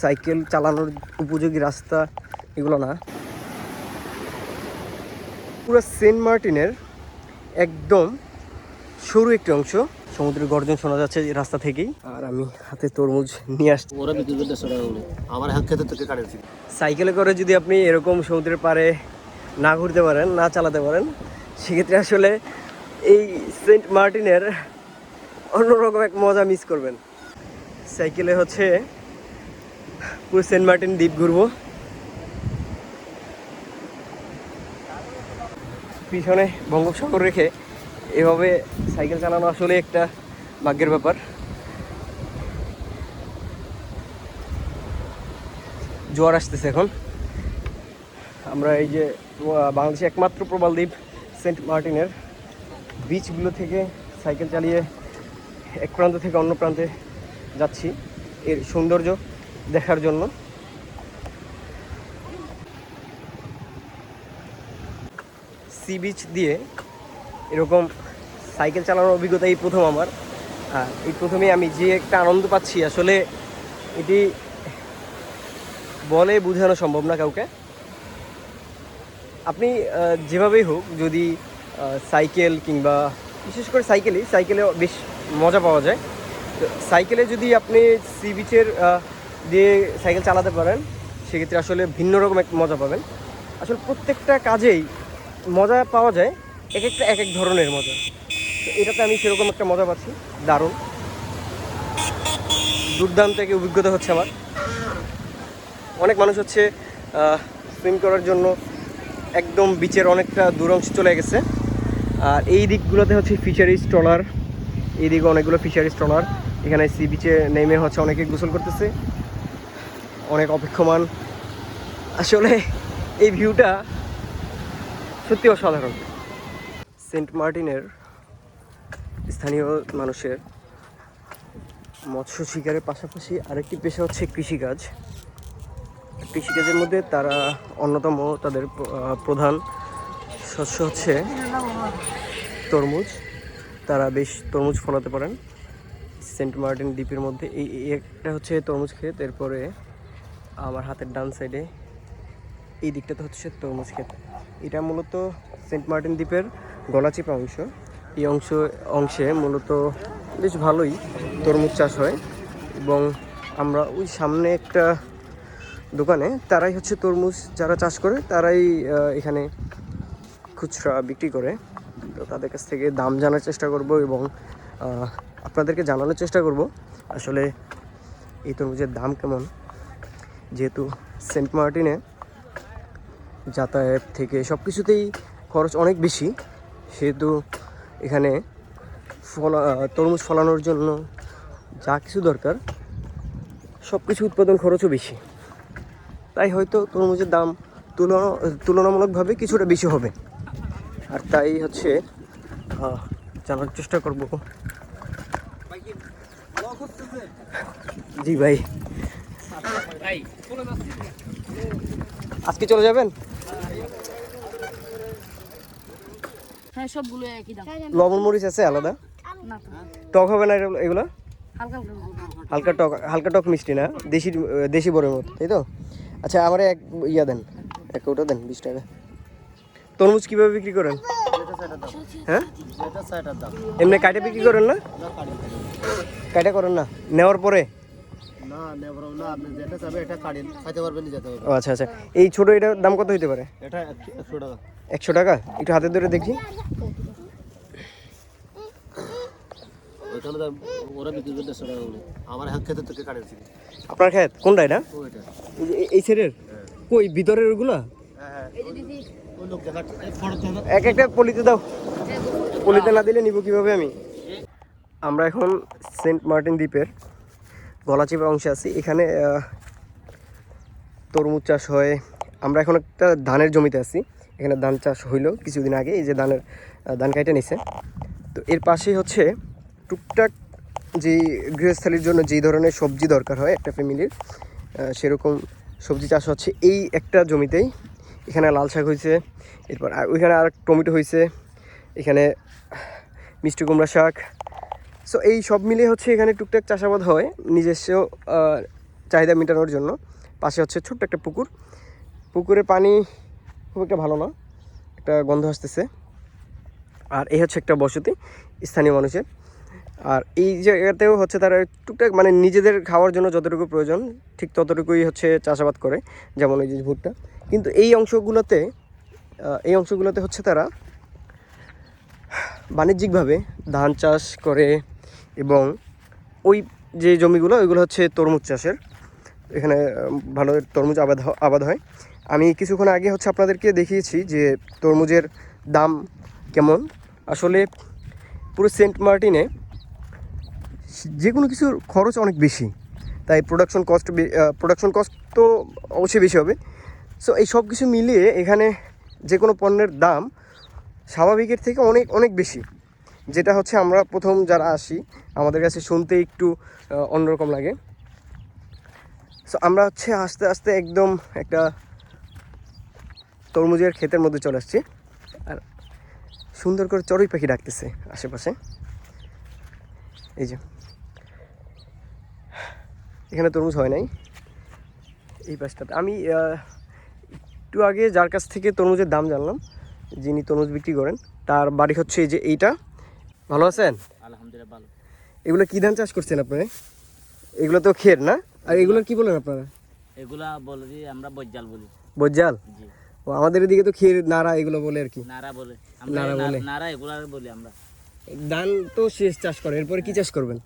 Cycle চালানোর উপযোগী রাস্তা এগুলো না। পুরো সেন্ট মার্টিনের একদম সরু একটি অংশ। সমুদ্রের গর্জন শোনা যাচ্ছে রাস্তা থেকেই। আর আমি হাতে তরমুজ নিয়ে আসছি। ওরা আমার হাত খেতে তোকে কাটেছি সাইকেলে করে যদি আপনি এরকম সমুদ্রের পাড়ে না ঘুরতে পারেন না চালাতে পারেন সেক্ষেত্রে আসলে এই সেন্ট মার্টিনের অন্যরকম এক মজা মিস করবেন। সাইকেলে হচ্ছে পুরো সেন্ট মার্টিন দ্বীপ ঘুরবো। পিছনে বঙ্গোপসাগর রেখে এভাবে সাইকেল চালানো আসলে একটা ভাগ্যের ব্যাপার। জোয়ার আসতেছে এখন। আমরা এই যে আহ, বাংলাদেশের একমাত্র প্রবাল দ্বীপ সেন্ট মার্টিনের। বিচগুলো থেকে সাইকেল চালিয়ে এক প্রান্ত থেকে অন্য প্রান্তে যাচ্ছি। এর সৌন্দর্য দেখার জন্য। সি বিচ দিয়ে এরকম সাইকেল চালানোর অভিজ্ঞতা এই প্রথম আমার। আর এই প্রথমে আমি যে একটা আনন্দ পাচ্ছি, আসলে এটি বলে বোঝানো সম্ভব না কাউকে। আপনি যেভাবেই হোক, যদি সাইকেল কিংবা বিশেষ করে সাইকেলই, সাইকেলে বেশ মজা পাওয়া যায়। তো সাইকেলে যদি আপনি সি বিচের দিয়ে সাইকেল চালাতে পারেন, সেক্ষেত্রে আসলে ভিন্ন রকম এক মজা পাবেন। আসলে প্রত্যেকটা কাজেই মজা পাওয়া যায় এক একটা এক এক ধরনের মজা। তো এটাতে আমি সেরকম একটা মজা পাচ্ছি, দারুণ। দুর্দান্ত এক অভিজ্ঞতা হচ্ছে আমার। অনেক মানুষ হচ্ছে সুইম করার জন্য একদম বিচের অনেকটা দূর অংশে চলে গেছে। আর এই দিকগুলোতে হচ্ছে ফিশারিজ ট্রলার এই দিকে অনেকগুলো ফিশারিজ ট্রলার এখানে সি বিচে নেমে হচ্ছে অনেকে গোসল করতেছে। অনেক অপেক্ষমান। আসলে এই ভিউটা সত্যি অসাধারণ। সেন্ট মার্টিনের স্থানীয় মানুষের মৎস্য শিকারের পাশাপাশি আরেকটি পেশা হচ্ছে কৃষিকাজ। কৃষিকাজের মধ্যে তারা অন্যতম তাদের প্রধান শস্য হচ্ছে তরমুজ। তারা বেশ তরমুজ ফলাতে পারেন। সেন্ট মার্টিন দ্বীপের মধ্যে এই একটা হচ্ছে তরমুজ ক্ষেত। এরপরে আমার হাতের ডান সাইডে এই দিকটাতে হচ্ছে তরমুজ ক্ষেত। এটা মূলত সেন্ট মার্টিন দ্বীপের গলাচিপা অংশ। এই অংশ, অংশে মূলত বেশ ভালোই তরমুজ চাষ হয় এবং আমরা ওই সামনে একটা দোকানে তারাই হচ্ছে তরমুজ যারা চাষ করে, তারাই এখানে খুচরা বিক্রি করে। তো তাদের কাছ থেকে দাম জানার চেষ্টা করব এবং আপনাদেরকে জানানোর চেষ্টা করব আসলে এই তরমুজের দাম কেমন। যেহেতু সেন্ট মার্টিনে যাতায়াত থেকে সব কিছুতেই খরচ অনেক বেশি, সেহেতু এখানে ফলা, তরমুজ ফলানোর জন্য যা কিছু দরকার, সব কিছু উৎপাদন খরচও বেশি। তাই হয়তো তরমুজের দাম তুলনা, তুলনামূলকভাবে কিছুটা বেশি হবে। আর তাই হচ্ছে জানার চেষ্টা করব। জি ভাই। আজকে চলে যাবেন? হ্যাঁ সবগুলো একই দাম। লবণ মরিচ আছে আলাদা? টক হবে না এগুলো- হালকা টক হালকা টক মিষ্টি না? দেশি দেশি বড়ের মতো তাই তো? আচ্ছা আমার এক ইয়া দেন এক ওটা দেন বিশ টাকা। তরমুজ কীভাবে বিক্রি করেন? হ্যাঁ? এমনি কাটে বিক্রি করেন না? কাটে করেন না? নেওয়ার পরে? না আপনি যেটা চাবে এটা কাটেন খাইতে পারবেন যেতে ও আচ্ছা আচ্ছা। এই ছোটো এটার দাম কত হতে পারে? এটা একশো টাকা। একশো টাকা? একটু হাতে ধরে দেখি। ওইখানে ওরা বিক্রি করতে দেড়শো টাকা করে আমার খেতে কাটেছি আপনার খেত? কোনটা এটা? এই যে এই- এই কই ভিতরের ওগুলা? হ্যাঁ তো এক একটা পলিতে দাও। পলিতে না দিলে নিব কীভাবে আমি? আমরা এখন সেন্ট মার্টিন দ্বীপের গলাচিপা অংশে আছি। এখানে তরমুজ চাষ হয়। আমরা এখন একটা ধানের জমিতে আছি। এখানে ধান চাষ হইল কিছুদিন আগে। এই যে ধানের ধান কাইটে নিছে। তো এর পাশেই হচ্ছে টুকটাক যে গৃহস্থালির জন্য যেই ধরনের সবজি দরকার হয় একটা ফ্যামিলির সেরকম সবজি চাষ হচ্ছে এই একটা জমিতেই। এখানে লাল শাক হয়েছে এরপর আর ওইখানে আর টমেটো হয়েছে এখানে মিষ্টি কুমড়া শাক সো এই সব মিলিয়ে হচ্ছে এখানে টুকটাক চাষাবাদ হয় নিজস্ব চাহিদা মেটানোর জন্য। পাশে হচ্ছে ছোট্ট একটা পুকুর। পুকুরে পানি খুব একটা ভালো না, একটা গন্ধ আসতেছে। আর এই হচ্ছে একটা বসতি স্থানীয় মানুষের। আর এই জায়গাতেও হচ্ছে তারা টুকটাক মানে নিজেদের খাওয়ার জন্য যতটুকু প্রয়োজন, ঠিক ততটুকুই হচ্ছে চাষাবাদ করে, যেমন এই যে ভুট্টা। কিন্তু এই অংশগুলোতে এই অংশগুলোতে হচ্ছে তারা বাণিজ্যিকভাবে ধান চাষ করে এবং ওই যে জমিগুলো, ওইগুলো হচ্ছে তরমুজ চাষের। এখানে ভালো তরমুজ আবাদ আবাদ হয়। আমি কিছুক্ষণ আগে হচ্ছে আপনাদেরকে দেখিয়েছি যে তরমুজের দাম কেমন। আসলে পুরো সেন্ট মার্টিনে যে কোনো কিছুর খরচ অনেক বেশি। তাই প্রোডাকশন কস্ট প্রোডাকশন কস্ট তো অবশ্যই বেশি হবে। সো এই সব কিছু মিলিয়ে এখানে যে কোনো পণ্যের দাম স্বাভাবিকের থেকে অনেক অনেক বেশি। যেটা হচ্ছে আমরা প্রথম যারা আসি, আমাদের কাছে শুনতে একটু অন্যরকম লাগে। সো আমরা হচ্ছে আস্তে আস্তে একদম একটা তরমুজের ক্ষেতের মধ্যে চলে আসছি। আর সুন্দর করে চড়ুই পাখি ডাকতেছে আশেপাশে। এই যে। এখানে তরমুজ হয় নাই। এই পাশটাতে। আমি একটু আগে যার কাছ থেকে তরমুজের দাম জানলাম, যিনি তরমুজ বিক্রি করেন, তার বাড়ি হচ্ছে এই যে এইটা। ভালো আছেন? আলহামদুলিল্লাহ ভালো। এগুলো কি ধান চাষ করছেন আপনি? এগুলো তো খের না? আর এগুলো কি বলেন আপনারা? এগুলা বলে যে আমরা বজ্জাল বলি। বজ্জাল? ও আমাদের এদিকে তো ক্ষীর নাড়া এগুলো বলে আর কি। নারা বলে। আমরা নারা না- বলে। নারা এগুলা বলি আমরা। ধান তো শেষ চাষ করে এরপরে কি চাষ করবেন?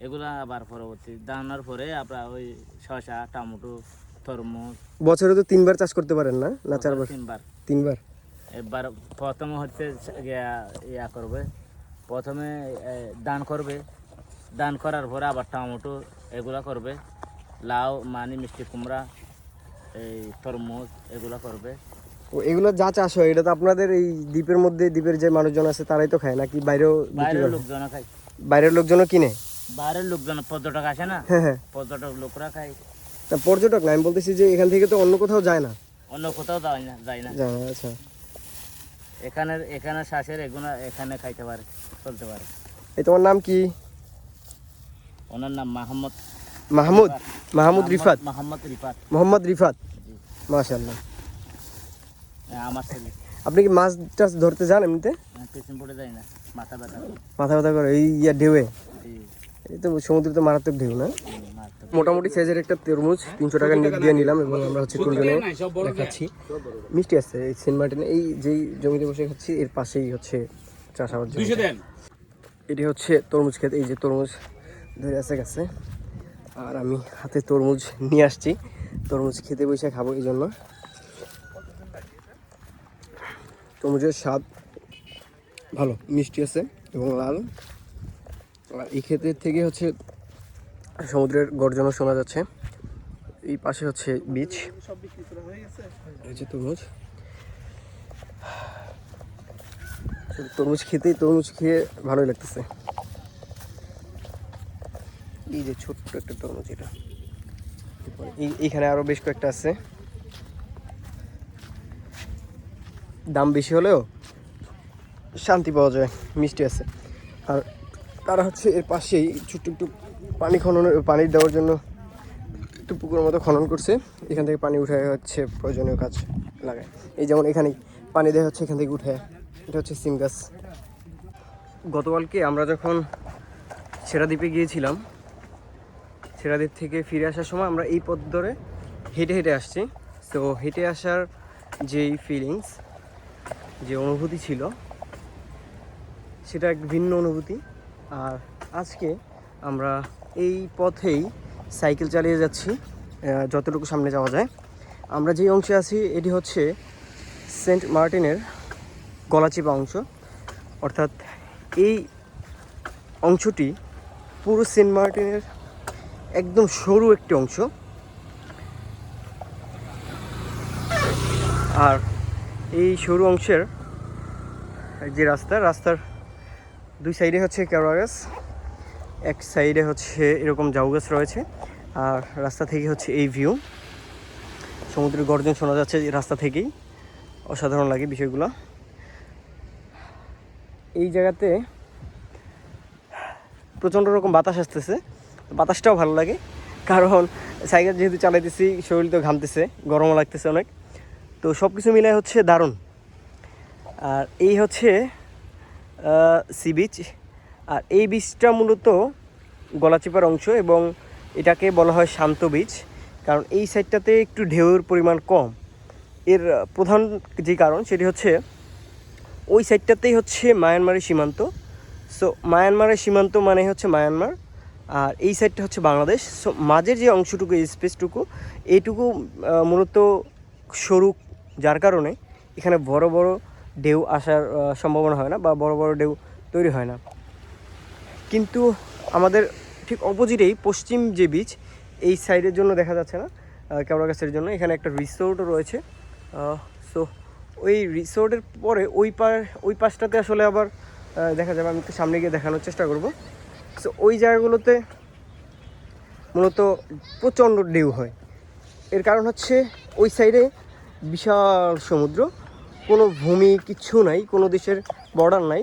এগুলা আবার পরবর্তী। দানার পরে আপনার ওই শসা টমেটো তরমুজ। বছরে তো তিনবার চাষ করতে পারেন না? না চারবার? তিনবার। তিনবার? এবার প্রথমে হচ্ছে ইয়া করবে প্রথমে দান করবে। দান করার পরে আবার টমেটো এগুলা করবে। লাউ মানি মিষ্টি কুমড়া এই তরমুজ এগুলা করবে। ও এগুলো যা চাষ হয় এটা তো আপনাদের এই দ্বীপের মধ্যে দ্বীপের যে মানুষজন আছে তারাই তো খায় নাকি? বাইরেও বাইরের লোকজন খায়। বাইরের লোকজনও কিনে? বাইরের লোকজন পর্যটক আসে না? হ্যাঁ হ্যাঁ। পর্যটক লোকরা খায়। তা পর্যটক না আমি বলতেছি যে এখান থেকে তো অন্য কোথাও যায় না? অন্য কোথাও যায় না যায় না। যায় না আচ্ছা। এখানে এখানে শ্বাসের এগুলো এখানে খাইতে পারে চলতে পারে। এই তোমার নাম কি? ওনার নাম মাহমদ। মাহমুদ? মাহমুদ রিফাত? মাহমদ রিফাত। মোহাম্মদ রিফাত? জি। মাশাল্লাহ হ্যাঁ, আমার ছেলে। আপনি কি মাছ টাছ ধরতে যান এমনিতে? না মাথা ব্যথা মাথা ব্যথা করে এই ইয়া ঢেউয়ে? এই তো সমুদ্রে তো মারাত্মক ঢেউ না। মোটামুটি সাইজের একটা তরমুজ তিনশো টাকা নেট দিয়ে নিলাম এবং আমরা হচ্ছে তিনজনে খাচ্ছি মিষ্টি আছে এই সেন্ট মার্টিনে এই যেই জমিতে বসে খাচ্ছি এর পাশেই হচ্ছে চাষাবাদ জমি। এটি হচ্ছে তরমুজ ক্ষেত এই যে তরমুজ ধরে আছে গাছে। আর আমি হাতে তরমুজ নিয়ে আসছি তরমুজ খেতে বসে খাব এই জন্য। তরমুজের স্বাদ ভালো মিষ্টি আছে এবং লাল। আর এই ক্ষেতের থেকে হচ্ছে সমুদ্রের গর্জনও শোনা যাচ্ছে। এই পাশে হচ্ছে বিচ তরমুজ। তরমুজ খেতেই তরমুজ খেয়ে ভালোই লাগতেছে। এই যে ছোট্ট একটা তরমুজ এটা। এই- এইখানে আরও বেশ কয়েকটা আছে। দাম বেশি হলেও শান্তি পাওয়া যায়, মিষ্টি আছে। আর তারা হচ্ছে এর পাশেই ছোট্ট একটু পানি খননের, পানি দেওয়ার জন্য একটু পুকুরের মতো খনন করছে। এখান থেকে পানি উঠে হচ্ছে প্রয়োজনীয় কাজ লাগায়। এই যেমন এখানে পানি দেওয়া হচ্ছে, এখান থেকে উঠে এটা হচ্ছে সিম গাছ। গতকালকে আমরা যখন সেরাদ্বীপে গিয়েছিলাম, সেরাদ্বীপ থেকে ফিরে আসার সময় আমরা এই পথ ধরে হেঁটে হেঁটে আসছি। তো হেঁটে আসার যেই ফিলিংস যে অনুভূতি ছিল, সেটা এক ভিন্ন অনুভূতি। আর আজকে আমরা এই পথেই সাইকেল চালিয়ে যাচ্ছি যতটুকু সামনে যাওয়া যায়। আমরা যে অংশে আছি, এটি হচ্ছে সেন্ট মার্টিনের গলাচিপা অংশ। অর্থাৎ এই অংশটি পুরো সেন্ট মার্টিনের একদম সরু একটি অংশ। আর এই সরু অংশের যে রাস্তা, রাস্তার দুই সাইডে হচ্ছে কেওড়া গাছ, এক সাইডে হচ্ছে এরকম জাউ গাছ রয়েছে, আর রাস্তা থেকে হচ্ছে এই ভিউ সমুদ্রের গর্জন শোনা যাচ্ছে রাস্তা থেকেই, অসাধারণ লাগে বিষয়গুলো। এই জায়গাতে প্রচণ্ড রকম বাতাস আসতেছে, বাতাসটাও ভালো লাগে, কারণ সাইকেল যেহেতু চালাইতেছি, শরীর তো ঘামতেছে, গরমও লাগতেছে অনেক। তো সব কিছু মিলে হচ্ছে দারুণ। আর এই হচ্ছে সি বিচ আর এই বিচটা মূলত গলাচিপার অংশ এবং এটাকে বলা হয় শান্ত বিচ কারণ এই সাইডটাতে একটু ঢেউর পরিমাণ কম। এর প্রধান যে কারণ, সেটি হচ্ছে ওই সাইডটাতেই হচ্ছে মায়ানমারের সীমান্ত। সো মায়ানমারের সীমান্ত মানে হচ্ছে মায়ানমার, আর এই সাইডটা হচ্ছে বাংলাদেশ। সো মাঝের যে অংশটুকু স্পেসটুকু এইটুকু মূলত সরু, যার কারণে এখানে বড় বড় ঢেউ আসার সম্ভাবনা হয় না বা বড় বড় ঢেউ তৈরি হয় না। কিন্তু আমাদের ঠিক অপোজিটেই পশ্চিম যে বিচ এই সাইডের জন্য দেখা যাচ্ছে না কেওড়া গাছের জন্য। এখানে একটা রিসোর্টও রয়েছে। সো ওই রিসোর্টের পরে ওই পার, ওই পাশটাতে আসলে আবার দেখা যাবে। আমি একটু সামনে গিয়ে দেখানোর চেষ্টা করব। সো ওই জায়গাগুলোতে মূলত প্রচণ্ড ঢেউ হয়। এর কারণ হচ্ছে ওই সাইডে বিশাল সমুদ্র। কোনো ভূমি কিচ্ছু নাই, কোনো দেশের বর্ডার নাই।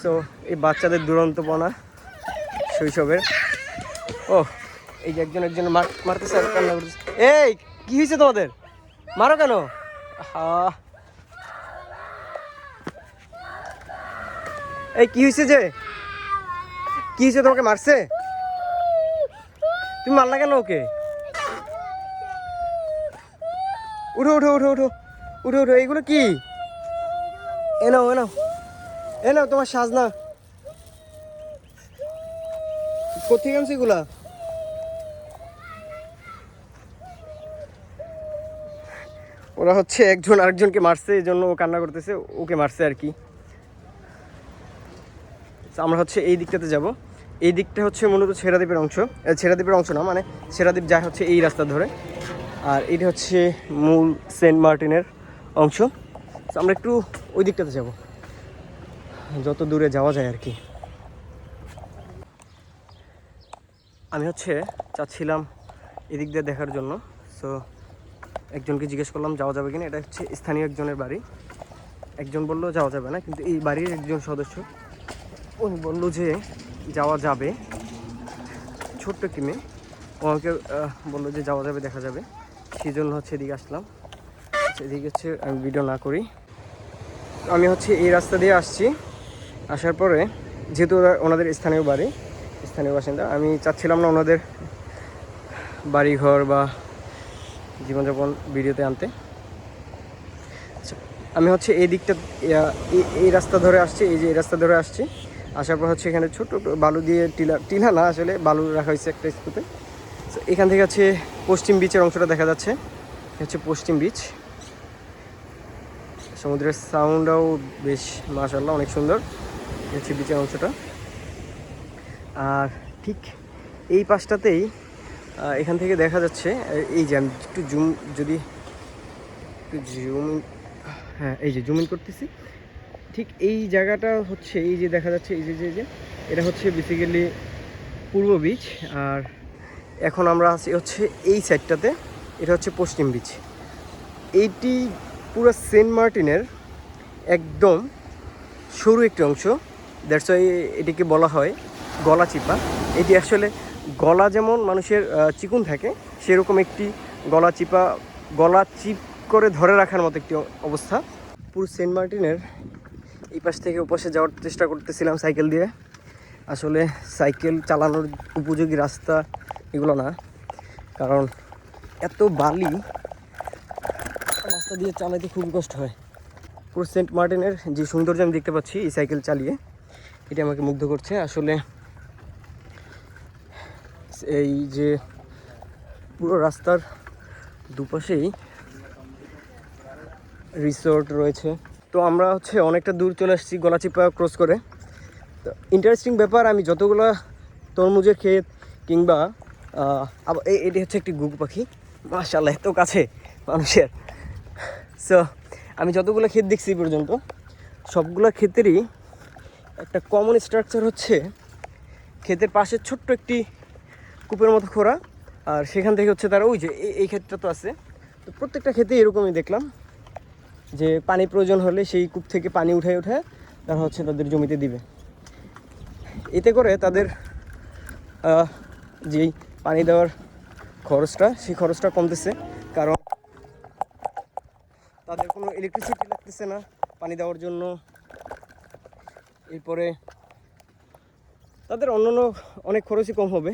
সো এই বাচ্চাদের দুরন্তপনা শৈশবের। ও এই যে একজন একজন মার মারতেছে কান্না করতেছে। এই, কি হয়েছে তোমাদের? মারো কেন। এই, কি হয়েছে যে? কি হয়েছে তোমাকে মারছে? তুমি মারলা কেন ওকে? উঠো উঠো উঠো উঠো। উঠো উঠো এইগুলো কি? এ নাও এ নাও এ নাও তোমার সাজনা। কোথেকে আনছো এগুলা? ওরা হচ্ছে একজন আরেকজনকে মারছে এই জন্য ও কান্না করতেছে, ওকে মারছে আর কি। আমরা হচ্ছে এই দিকটাতে যাব। এই দিকটা হচ্ছে মূলত ছেড়াদ্বীপের অংশ। ছেড়াদ্বীপের অংশ না মানে ছেড়াদ্বীপ যায় হচ্ছে এই রাস্তা ধরে। আর এটা হচ্ছে মূল সেন্ট মার্টিনের অংশ। আমরা একটু ওই দিকটাতে যাব। যত দূরে যাওয়া যায় আর কি। আমি হচ্ছে চাচ্ছিলাম এদিক দিয়ে দেখার জন্য। সো একজনকে জিজ্ঞেস করলাম, যাওয়া যাবে কিনা? এটা হচ্ছে স্থানীয় একজনের বাড়ি। একজন বলল, যাওয়া যাবে না। কিন্তু এই বাড়ির একজন সদস্য, উনি বলল যে, যাওয়া যাবে। ছোট্ট একটি মেয়ে। আমাকে বলল যে, যাওয়া যাবে, দেখা যাবে। সেই জন্য হচ্ছে এদিকে আসলাম। এদিকে হচ্ছে আমি ভিডিও না করি। আমি হচ্ছে এই রাস্তা দিয়ে আসছি। আসার পরে যেহেতু ওরা ওনাদের স্থানীয় বাড়ি স্থানীয় বাসিন্দা আমি চাচ্ছিলাম না ওনাদের বাড়িঘর বা জীবনযাপন ভিডিওতে আনতে। আচ্ছা, আমি হচ্ছে এই দিকটা এই- রাস্তা ধরে আসছি এই যে এই রাস্তা ধরে আসছি। আসার পর হচ্ছে এখানে ছোট বালু দিয়ে টিলা টিলা না আসলে বালু রাখা হয়েছে একটা স্কুতে এখান থেকে হচ্ছে পশ্চিম বিচের অংশটা দেখা যাচ্ছে। হচ্ছে পশ্চিম বিচ সমুদ্রের সাউন্ডটাও বেশ মাশাল্লাহ অনেক সুন্দর। হচ্ছে বিচের অংশটা। আর ঠিক এই পাশটাতেই এখান থেকে দেখা যাচ্ছে এই যে একটু জুম, যদি একটু জুম হ্যাঁ এই যে জুম ইন করতেছি। ঠিক এই জায়গাটা হচ্ছে, এই যে দেখা যাচ্ছে, এই যে যে যে, এটা হচ্ছে বেসিক্যালি পূর্ব বিচ আর এখন আমরা আছি হচ্ছে এই সাইডটাতে এটা হচ্ছে পশ্চিম বিচ এইটি পুরো সেন্ট মার্টিনের একদম সরু একটি অংশ। দ্যাটস ওয়াই এটিকে বলা হয় গলা চিপা। এটি আসলে গলা যেমন মানুষের চিকুন থাকে, সেরকম একটি গলা চিপা, গলা চিপ করে ধরে রাখার মতো একটি অবস্থা। পুরো সেন্ট মার্টিনের এই পাশ থেকে ওপাশে যাওয়ার চেষ্টা করতেছিলাম সাইকেল দিয়ে। আসলে সাইকেল চালানোর উপযোগী রাস্তা এগুলো না। কারণ এত বালি রাস্তা দিয়ে চালাতে খুব কষ্ট হয়। পুরো সেন্ট মার্টিনের যে সৌন্দর্য আমি দেখতে পাচ্ছি, এই সাইকেল চালিয়ে, এটা আমাকে মুগ্ধ করছে। আসলে এই যে পুরো রাস্তার দুপাশেই রিসোর্ট রয়েছে। তো আমরা হচ্ছে অনেকটা দূর চলে আসছি গলাচিপা ক্রস করে। তো ইন্টারেস্টিং ব্যাপার, আমি যতগুলো তরমুজের ক্ষেত কিংবা এটি হচ্ছে একটি গুগু পাখি। মাশাল্লাহ এত কাছে মানুষের। সো আমি যতগুলো ক্ষেত দেখছি পর্যন্ত, সবগুলো ক্ষেতেরই একটা কমন স্ট্রাকচার হচ্ছে ক্ষেতের পাশে ছোট্ট একটি কূপের মতো খোঁড়া, আর সেখান থেকে হচ্ছে তারা ওই যে এই- ক্ষেতটা তো আছে। তো প্রত্যেকটা ক্ষেতে এরকমই দেখলাম যে পানি প্রয়োজন হলে সেই কূপ থেকে পানি উঠায় উঠায় তারা হচ্ছে তাদের জমিতে দিবে। এতে করে তাদের যেই পানি দেওয়ার খরচটা, সেই খরচটা কমতেছে। কারণ তাদের কোনো ইলেকট্রিসিটি লাগতেছে না, পানি দেওয়ার জন্য। এরপরে তাদের অন্যান্য অনেক খরচই কম হবে।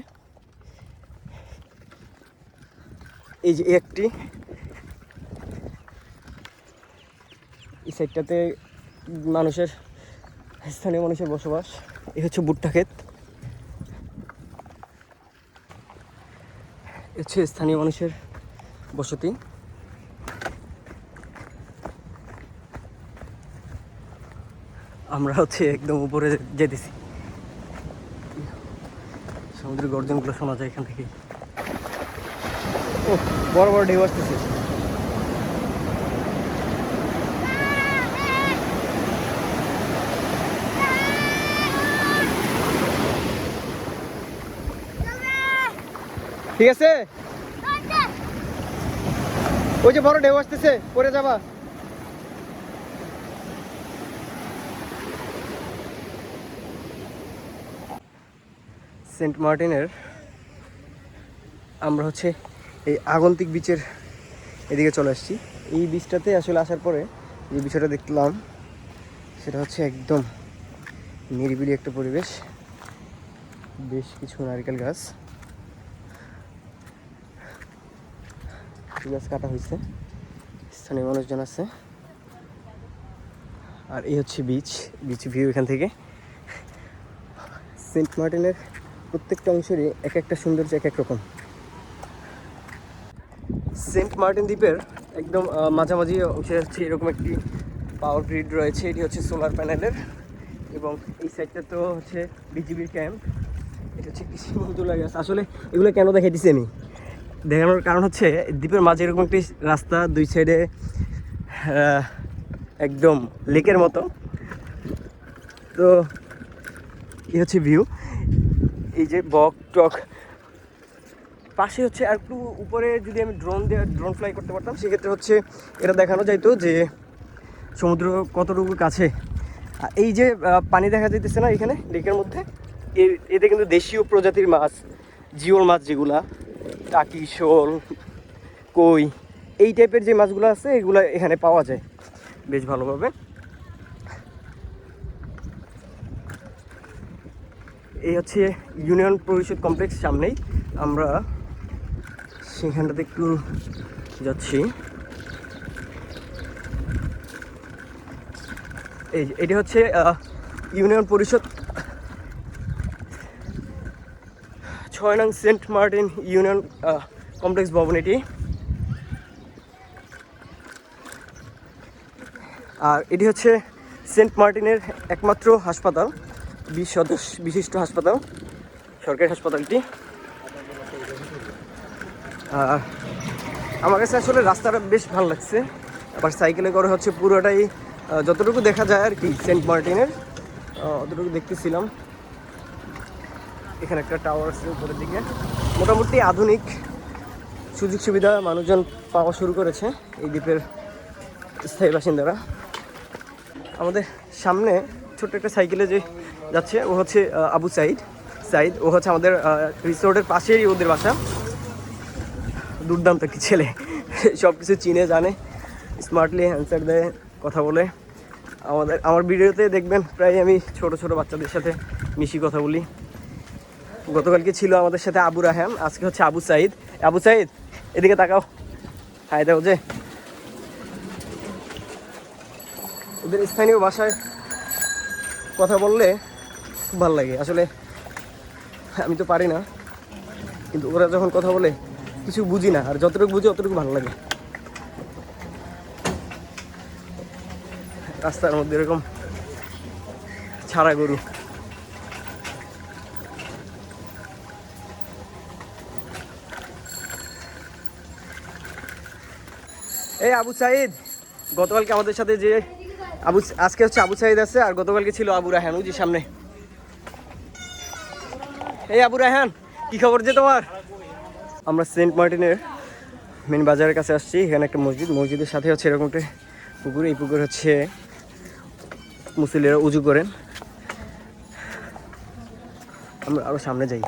এই যে একটি। এই সাইডটাতে মানুষের, স্থানীয় মানুষের বসবাস। এই হচ্ছে ভুট্টা ক্ষেত। হচ্ছে স্থানীয় মানুষের বসতি। আমরা হচ্ছে একদম উপরে যেতেছি। সমুদ্রের গর্জনগুলো শোনা যায় এখান থেকে। ও বড় বড় ঢেউ আসতেছে। ঠিক আছে? ওই যে বড় ঢেউ আসতেছে পরে যাবা। সেন্ট মার্টিনের, আমরা হচ্ছে এই আগন্তিক বিচের এদিকে চলে আসছি। এই বিচটাতে আসলে আসার পরে যে বিষয়টা দেখলাম, সেটা হচ্ছে একদম নিরিবিলি একটা পরিবেশ। বেশ কিছু নারকেল গাছ। গাছ কাটা হয়েছে। স্থানীয় মানুষজন আছে। আর এই হচ্ছে বিচ বিচ ভিউ এখান থেকে। সেন্ট মার্টিনের প্রত্যেকটা অংশেরই এক একটা সৌন্দর্য এক এক রকম। সেন্ট মার্টিন দ্বীপের একদম মাঝামাঝি অংশে হচ্ছে এরকম একটি পাওয়ার গ্রিড রয়েছে। এটি হচ্ছে সোলার প্যানেলের এবং এই সাইডটা তো হচ্ছে বিজিবির ক্যাম্প এটা হচ্ছে কৃষি মন্ত্রণালয় আছে আসলে এগুলো কেন দেখাইতেছি আমি? দেখানোর কারণ হচ্ছে, দ্বীপের মাঝে এরকম একটি রাস্তা দুই সাইডে একদম লেকের মতো। তো এই হচ্ছে ভিউ এই যে বক টক। পাশে হচ্ছে আর একটু উপরে যদি আমি ড্রোন দিয়ে ড্রোন ফ্লাই করতে পারতাম, সেক্ষেত্রে হচ্ছে এটা দেখানো যাইতো যে সমুদ্র কতটুকু কাছে। এই যে পানি দেখা যাইতেছে না এখানে, লেকের মধ্যে? এতে কিন্তু দেশীয় প্রজাতির মাছ, জিওল মাছ যেগুলা, টাকি, শোল, কই, এই টাইপের যে মাছগুলো আছে, এগুলো এখানে পাওয়া যায় বেশ ভালোভাবে। এই হচ্ছে ইউনিয়ন পরিষদ কমপ্লেক্স সামনেই। আমরা সেখানটাতে একটু যাচ্ছি। এই এটি হচ্ছে ইউনিয়ন পরিষদ ছয় নং সেন্ট মার্টিন ইউনিয়ন কমপ্লেক্স ভবন এটি। আর এটি হচ্ছে সেন্ট মার্টিনের একমাত্র হাসপাতাল। বিশ সদস্য বিশিষ্ট হাসপাতাল, সরকারি হাসপাতালটি। আমার কাছে আসলে রাস্তাটা বেশ ভালো লাগছে। আবার সাইকেলে করে হচ্ছে পুরোটাই যতটুকু দেখা যায় আর কি, সেন্ট মার্টিনের অতটুকু দেখতেছিলাম। এখানে একটা টাওয়ার আছে উপরের দিকে। মোটামুটি আধুনিক সুযোগ সুবিধা মানুষজন পাওয়া শুরু করেছে এই দ্বীপের স্থায়ী বাসিন্দারা। আমাদের সামনে ছোট্ট একটা সাইকেলে যে যাচ্ছে, ও হচ্ছে আবু সাইদ। সাইদ, ও হচ্ছে আমাদের রিসোর্টের পাশেই ওদের বাসা। দুর্দান্ত কি ছেলে। সব কিছু চিনে, জানে স্মার্টলি অ্যান্সার দেয়, কথা বলে। আমাদের, আমার ভিডিওতে দেখবেন, প্রায় আমি ছোট ছোট বাচ্চাদের সাথে মিশি কথা বলি। গতকালকে ছিল আমাদের সাথে আবু রাহাম, আজকে হচ্ছে আবু সাইদ। আবু সাইদ, এদিকে তাকাও। হাই দাও যে। ওদের স্থানীয় ভাষায় কথা বললে খুব ভালো লাগে। আসলে আমি তো পারি না। কিন্তু ওরা যখন কথা বলে, কিছু বুঝি না। আর যতটুকু বুঝি, অতটুকু ভালো লাগে। রাস্তার মধ্যে এরকম ছাড়া গরু। এই আবু সাইদ, গতকালকে আমাদের সাথে যে আবু, আজকে হচ্ছে আবু সাইদ আছে, আর গতকালকে ছিল আবু রাহান যে সামনে। এই আবু রাহান কি খবর যে তোমার? আমরা সেন্ট মার্টিনের মেন বাজারের কাছে আসছি, এখানে একটা মসজিদ, মসজিদের সাথে হচ্ছে এরকম একটা পুকুর, এই পুকুর হচ্ছে মুসলিরা উজু করেন। আমরা আরও সামনে যাই।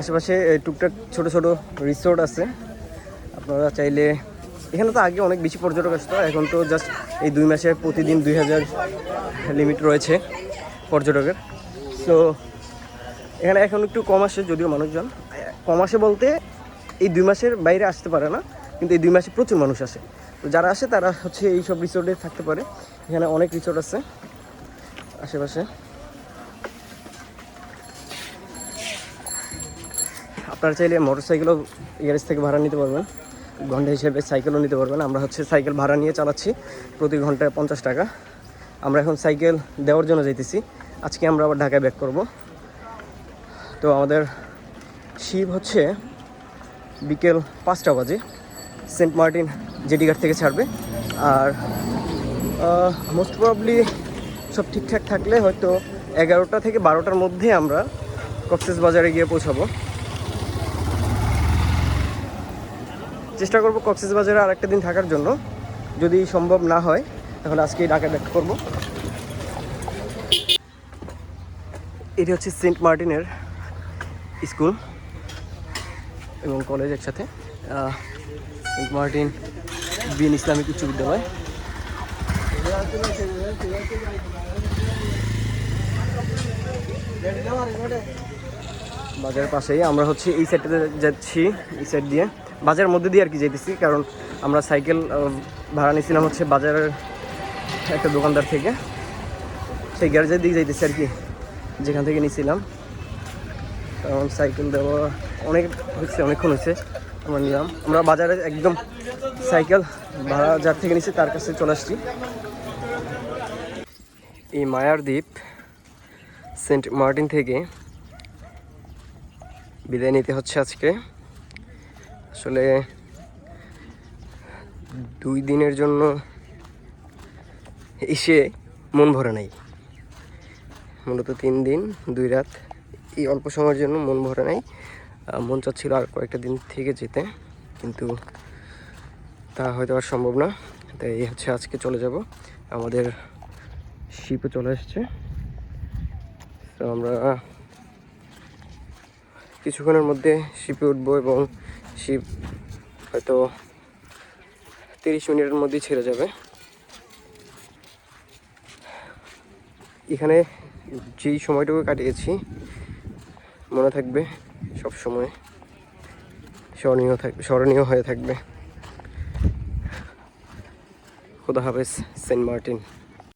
আশেপাশে টুকটাক ছোট ছোট রিসোর্ট আছে। আপনারা চাইলে, এখানে তো আগে অনেক বেশি পর্যটক আসতো, এখন তো জাস্ট এই দুই মাসে প্রতিদিন দুই হাজার লিমিট রয়েছে পর্যটকের। সো এখানে এখন একটু কম আসে যদিও মানুষজন। কম আসে বলতে, এই দুই মাসের বাইরে আসতে পারে না, কিন্তু এই দুই মাসে প্রচুর মানুষ আসে। তো যারা আসে, তারা হচ্ছে এই সব রিসোর্টে থাকতে পারে। এখানে অনেক রিসোর্ট আছে আশেপাশে। আপনারা চাইলে মোটর সাইকেলও গ্যারেজ থেকে ভাড়া নিতে পারবেন। ঘণ্টা হিসেবে সাইকেলও নিতে পারবেন। আমরা হচ্ছে সাইকেল ভাড়া নিয়ে চালাচ্ছি প্রতি ঘন্টায় পঞ্চাশ টাকা। আমরা এখন সাইকেল দেওয়ার জন্য যাইতেছি। আজকে আমরা আবার ঢাকায় ব্যাক করব। তো আমাদের শিব হচ্ছে বিকেল পাঁচটা বাজে। সেন্ট মার্টিন জেডিঘাট থেকে ছাড়বে। আর মোস্ট প্রবলি সব ঠিকঠাক থাকলে হয়তো এগারোটা থেকে বারোটার মধ্যে আমরা কক্সেস বাজারে গিয়ে পৌঁছাবো। চেষ্টা করব কক্সেস বাজারে আর একটা দিন থাকার জন্য। যদি সম্ভব না হয়, তাহলে আজকেই ঢাকা ব্যাক করব। এটি হচ্ছে সেন্ট মার্টিনের স্কুল এবং কলেজ একসাথে। সেন্ট মার্টিন বিএন ইসলামিক উচ্চ বিদ্যালয়। বাজারের পাশেই আমরা হচ্ছে এই সাইডটাতে যাচ্ছি, এই সাইড দিয়ে। বাজারের মধ্যে দিয়ে আর কি যাইতেছি, কারণ আমরা সাইকেল ভাড়া নিয়েছিলাম হচ্ছে বাজারের একটা দোকানদার থেকে। সেই গ্যারেজের দিকে যাইতেছি আর কি, যেখান থেকে নিয়েছিলাম কারণ সাইকেল দেওয়া অনেক হচ্ছে অনেকক্ষণ হয়েছে, আমরা নিলাম। আমরা বাজারে একদম সাইকেল ভাড়া যার থেকে নিয়েছি তার কাছে চলে আসছি। এই মায়ার দ্বীপ, সেন্ট মার্টিন থেকে বিদায় নিতে হচ্ছে আজকে। আসলে দুই দিনের জন্য এসে মন ভরে নাই। মূলত তিন দিন, দুই রাত, এই অল্প সময়ের জন্য মন ভরে নাই। মন চাচ্ছিল আর কয়েকটা দিন থেকে যেতে, কিন্তু তা হয়তো আর সম্ভব না। তাই এই হচ্ছে আজকে চলে যাব। আমাদের শিপে চলে এসছে। তো আমরা কিছুক্ষণের মধ্যে শিপে উঠবো এবং শিপ হয়তো তিরিশ মিনিটের মধ্যেই ছেড়ে যাবে। এখানে যেই সময়টুকু কাটিয়েছি, মনে থাকবে সব সময়। স্মরণীয় থাকবে স্মরণীয় হয়ে থাকবে। খুদা হাফেজ, সেন্ট মার্টিন।